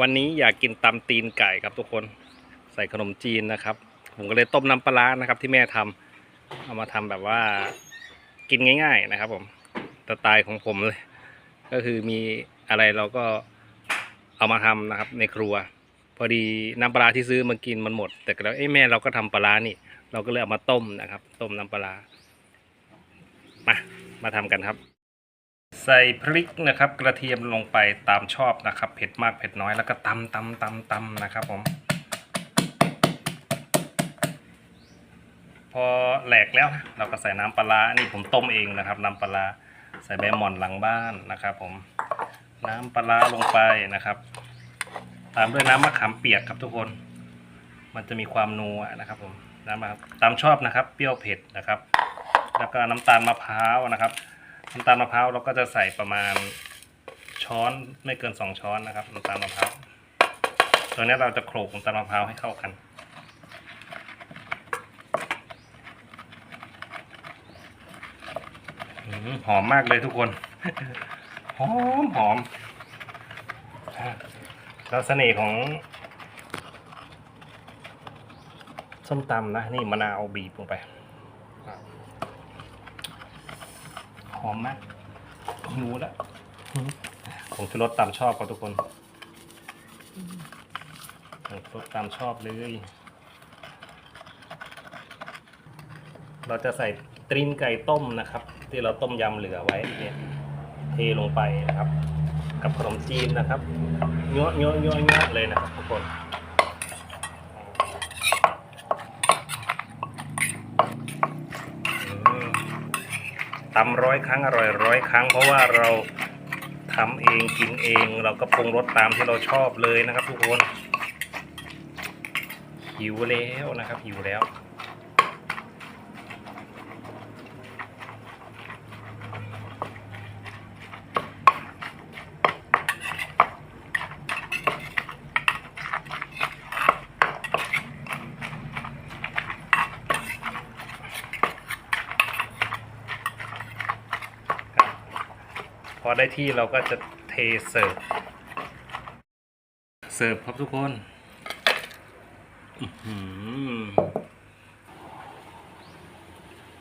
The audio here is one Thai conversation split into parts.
วันนี้อยากกินตำตีนไก่ครับทุกคนใส่ขนมจีนนะครับ ผมก็เลยต้มน้ำปลานะครับ ที่แม่ทำเอามาทำแบบว่ากินง่าย ๆนะครับ ผมสไตล์ของผมเลย ก็คือมีอะไรเราก็เอามาทำนะครับ ในครัว พอดีน้ำปลาที่ซื้อมากินมันหมด แต่แล้วเอ้แม่เราก็ทำปลานี่ เราก็เลยเอามาต้มนะครับ ต้มน้ำปลาร้ามามาทำกันครับ ใส่พริกนะครับ กระเทียมลงไปตามชอบนะครับ เผ็ดมากเผ็ดน้อยแล้วก็ตำตำตำตำนะครับผมพอแหลกแล้วนะเราก็ใส่น้ำปลานี่ผมต้มเองนะครับ น้ำปลาใส่ใบหม่อนหลังบ้านนะครับ ผมน้ำปลาลงไปนะครับ ตามด้วยน้ำมะขามเปียกครับทุกคน มันจะมีความนัวนะครับ ผมน้ำมะขามตามชอบนะครับ เปรี้ยวเผ็ดนะครับ แล้วก็น้ำตาลมะพร้าวนะครับ น้ำตาลมะพร้าวเราก็จะใส่ประมาณช้อนไม่เกินสองช้อนนะครับน้ำตาลมะพร้าวตัวนี้เราจะโขลกน้ำตาลมะพร้าวให้เข้ากัน หอมมากเลยทุกคน หอมหอมอะแล้วเสน่ห์ของส้มตำนะ นี่มะนาวบีบลงไป อะหอมมากหิวแล้วผมจะรสตามชอบครับทุกคนผมรสตามชอบเลย เราจะใส่ตรีนไก่ต้มนะครับ ที่เราต้มยำเหลือไว้เนี่ยเทลงไปนะครับ กับขนมจีนนะครับเยอะเยอะเยอะเยอะเลยนะครับทุกคน ตำร้อยครั้งอร่อยร้อยครั้ง เพราะว่าเราทำเองกินเอง เราก็ปรุงรสตามที่เราชอบเลยนะครับ ทุกคนหิวแล้วนะครับหิวแล้ว พอได้ที่เราก็จะเทเสิร์ฟ เสิร์ฟครับทุกคน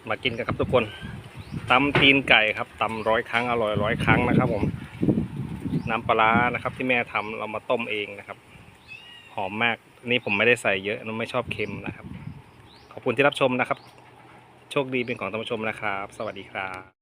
มากินกันครับทุกคนตำตีนไก่ครับตำร้อยครั้งอร่อยร้อยครั้งนะครับ ผมน้ำปลาร้านะครับ ที่แม่ทำเรามาต้มเองนะครับ หอมมากนี่ผมไม่ได้ใส่เยอะนะไม่ชอบเค็มนะครับ ขอบคุณที่รับชมนะครับ โชคดีเป็นของท่านผู้ชมนะครับ สวัสดีครับ